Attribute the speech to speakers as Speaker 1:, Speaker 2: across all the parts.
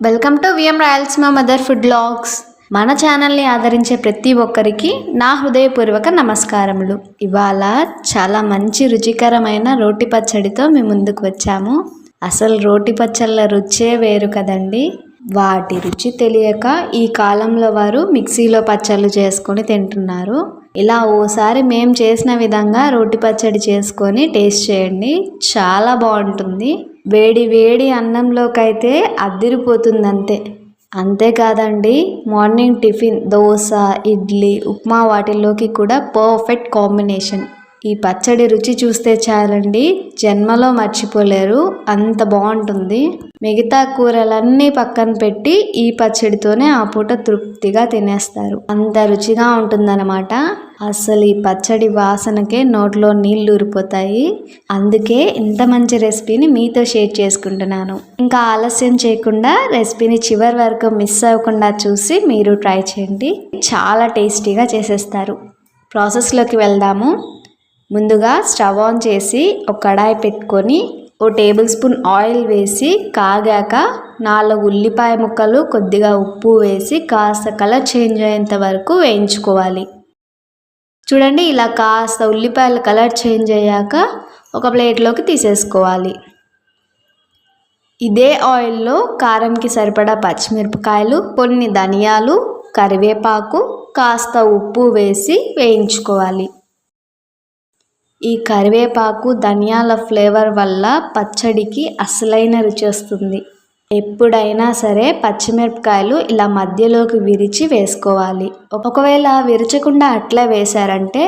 Speaker 1: Welcome to VM Rayalaseema mother food blogs మన ఛానల్ని ఆదరించే ప్రతి ఒక్కరికి నా హృదయపూర్వక నమస్కారములు. ఇవాళ చాలా మంచి రుచికరమైన రోటి పచ్చడితో మేము ముందుకు వచ్చాము. అసలు రోటి పచ్చళ్ళ రుచే వేరు కదండి. వాటి రుచి తెలియక ఈ కాలంలో వారు మిక్సీలో పచ్చళ్ళు చేసుకొని తింటున్నారు. ఇలా ఓసారి మేము చేసిన విధంగా రోటి పచ్చడి చేసుకొని టేస్ట్ చేయండి. చాలా బాగుంటుంది. వేడి వేడి అన్నంలోకైతే అద్దిరిపోతుంది అంతే అంతేకాదండి మార్నింగ్ టిఫిన్ దోశ ఇడ్లీ ఉప్మా వాటిల్లోకి కూడా పర్ఫెక్ట్ కాంబినేషన్. ఈ పచ్చడి రుచి చూస్తే చాలండి. జన్మలో మర్చిపోలేరు. అంత బాగుంటుంది. మిగతా కూరలన్నీ పక్కన పెట్టి ఈ పచ్చడితోనే ఆ పూట తృప్తిగా తినేస్తారు. అంత రుచిగా ఉంటుందన్నమాట. అసలు ఈ పచ్చడి వాసనకే నోట్లో నీళ్ళు ఊరిపోతాయి. అందుకే ఇంత మంచి రెసిపీని మీతో షేర్ చేసుకుంటున్నాను. ఇంకా ఆలస్యం చేయకుండా రెసిపీని చివరి వరకు మిస్ అవ్వకుండా చూసి మీరు ట్రై చేయండి. చాలా టేస్టీగా చేసేస్తారు. ప్రాసెస్లోకి వెళ్దాము. ముందుగా స్టవ్ ఆన్ చేసి ఒక కడాయి పెట్టుకొని ఓ టేబుల్ స్పూన్ ఆయిల్ వేసి కాగాక నాలుగు ఉల్లిపాయ ముక్కలు కొద్దిగా ఉప్పు వేసి కాస్త కలర్ చేంజ్ అయ్యేంత వరకు వేయించుకోవాలి. చూడండి ఇలా కాస్త ఉల్లిపాయల కలర్ చేంజ్ అయ్యాక ఒక ప్లేట్లోకి తీసేసుకోవాలి. ఇదే ఆయిల్లో కారంకి సరిపడా పచ్చిమిరపకాయలు కొన్ని ధనియాలు కరివేపాకు కాస్త ఉప్పు వేసి వేయించుకోవాలి. ఈ కరివేపాకు ధనియాల ఫ్లేవర్ వల్ల పచ్చడికి అసలైన రుచి వస్తుంది. ఎప్పుడైనా సరే పచ్చిమిరపకాయలు ఇలా మధ్యలోకి విరిచి వేసుకోవాలి. ఒకవేళ విరచకుండా అట్లా వేశారంటే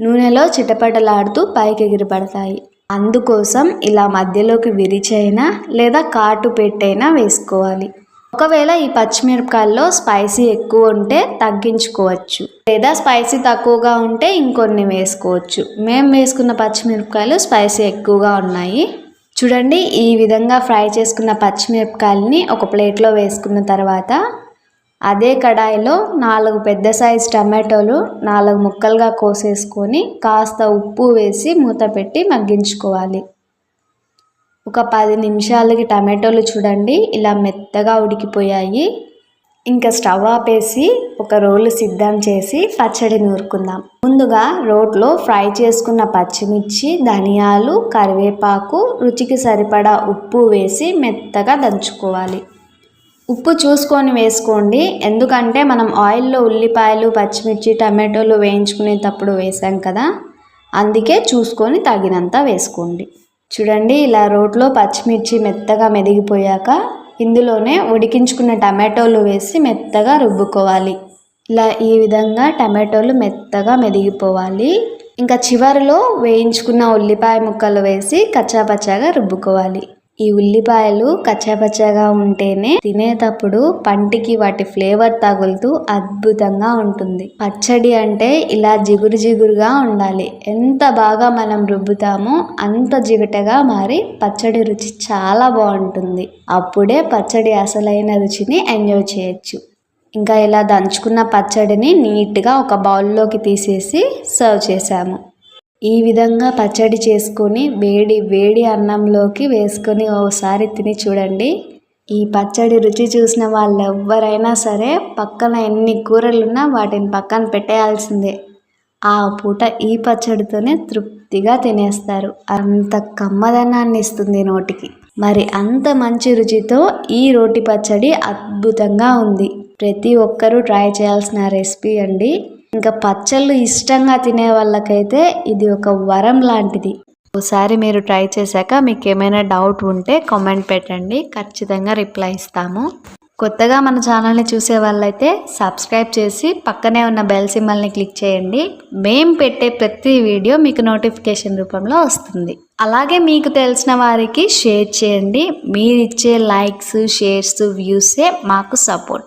Speaker 1: నూనెలో చిటపటలాడుతూ పైకి ఎగిరిపడతాయి అందుకోసం ఇలా మధ్యలోకి విరిచైనా లేదా కాటు పెట్టైనా వేసుకోవాలి. ఒకవేళ ఈ పచ్చిమిరపకాయల్లో స్పైసీ ఎక్కువ ఉంటే తగ్గించుకోవచ్చు. లేదా స్పైసీ తక్కువగా ఉంటే ఇంకొన్ని వేసుకోవచ్చు. మేము వేసుకున్న పచ్చిమిరపకాయలు స్పైసీ ఎక్కువగా ఉన్నాయి. చూడండి ఈ విధంగా ఫ్రై చేసుకున్న పచ్చిమిరపకాయలని ఒక ప్లేట్లో వేసుకున్న తర్వాత అదే కడాయిలో నాలుగు పెద్ద సైజు టమాటోలు నాలుగు ముక్కలుగా కోసేసుకొని కాస్త ఉప్పు వేసి మూత పెట్టి మగ్గించుకోవాలి. ఒక పది నిమిషాలకి టమాటోలు చూడండి. ఇలా మెత్తగా ఉడికిపోయాయి. ఇంకా స్టవ్ ఆపేసి ఒక రోలు సిద్ధం చేసి పచ్చడి నూరుకుందాం. ముందుగా రోట్లో ఫ్రై చేసుకున్న పచ్చిమిర్చి ధనియాలు కరివేపాకు రుచికి సరిపడా ఉప్పు వేసి మెత్తగా దంచుకోవాలి. ఉప్పు చూసుకొని వేసుకోండి. ఎందుకంటే మనం ఆయిల్లో ఉల్లిపాయలు పచ్చిమిర్చి టమాటోలు వేయించుకునేటప్పుడు వేసాం కదా. అందుకే చూసుకొని తగినంత వేసుకోండి. చూడండి ఇలా రోట్లో పచ్చిమిర్చి మెత్తగా మెదిగిపోయాక ఇందులోనే ఉడికించుకున్న టమాటోలు వేసి మెత్తగా రుబ్బుకోవాలి. ఇలా ఈ విధంగా టమాటోలు మెత్తగా మెదిగిపోవాలి. ఇంకా చివరిలో వేయించుకున్న ఉల్లిపాయ ముక్కలు వేసి కచ్చాపచ్చాగా రుబ్బుకోవాలి. ఈ ఉల్లిపాయలు కచ్చాపచ్చాగా ఉంటేనే తినేటప్పుడు పంటికి వాటి ఫ్లేవర్ తగులుతూ అద్భుతంగా ఉంటుంది. పచ్చడి అంటే ఇలా జిగురు జిగురుగా ఉండాలి. ఎంత బాగా మనం రుబ్బుతామో అంత జిగటగా మారి పచ్చడి రుచి చాలా బాగుంటుంది. అప్పుడే పచ్చడి అసలైన రుచిని ఎంజాయ్ చేయొచ్చు. ఇంకా ఇలా దంచుకున్న పచ్చడిని నీట్గా ఒక బౌల్లోకి తీసేసి సర్వ్ చేసాము ఈ విధంగా పచ్చడి చేసుకొని వేడి వేడి అన్నంలోకి వేసుకొని ఓసారి తిని చూడండి. ఈ పచ్చడి రుచి చూసిన వాళ్ళు ఎవ్వరైనా సరే పక్కన ఎన్ని కూరలున్నా వాటిని పక్కన పెట్టేయాల్సిందే. ఆ పూట ఈ పచ్చడితోనే తృప్తిగా తినేస్తారు. అంత కమ్మదనాన్ని ఇస్తుంది నోటికి. మరి అంత మంచి రుచితో ఈ రోటి పచ్చడి అద్భుతంగా ఉంది. ప్రతి ఒక్కరూ ట్రై చేయాల్సిన రెసిపీ అండి. ఇంకా పచ్చళ్ళు ఇష్టంగా తినే వాళ్ళకైతే ఇది ఒక వరం లాంటిది. ఒకసారి మీరు ట్రై చేశాక మీకు ఏమైనా డౌట్ ఉంటే కామెంట్ పెట్టండి. ఖచ్చితంగా రిప్లై ఇస్తాము. కొత్తగా మన ఛానల్ని చూసే వాళ్ళైతే సబ్స్క్రైబ్ చేసి పక్కనే ఉన్న బెల్ సింబల్ని క్లిక్ చేయండి. మేం పెట్టే ప్రతి వీడియో మీకు నోటిఫికేషన్ రూపంలో వస్తుంది. అలాగే మీకు తెలిసిన వారికి షేర్ చేయండి. మీరిచ్చే లైక్స్ షేర్స్ వ్యూసే మాకు సపోర్ట్.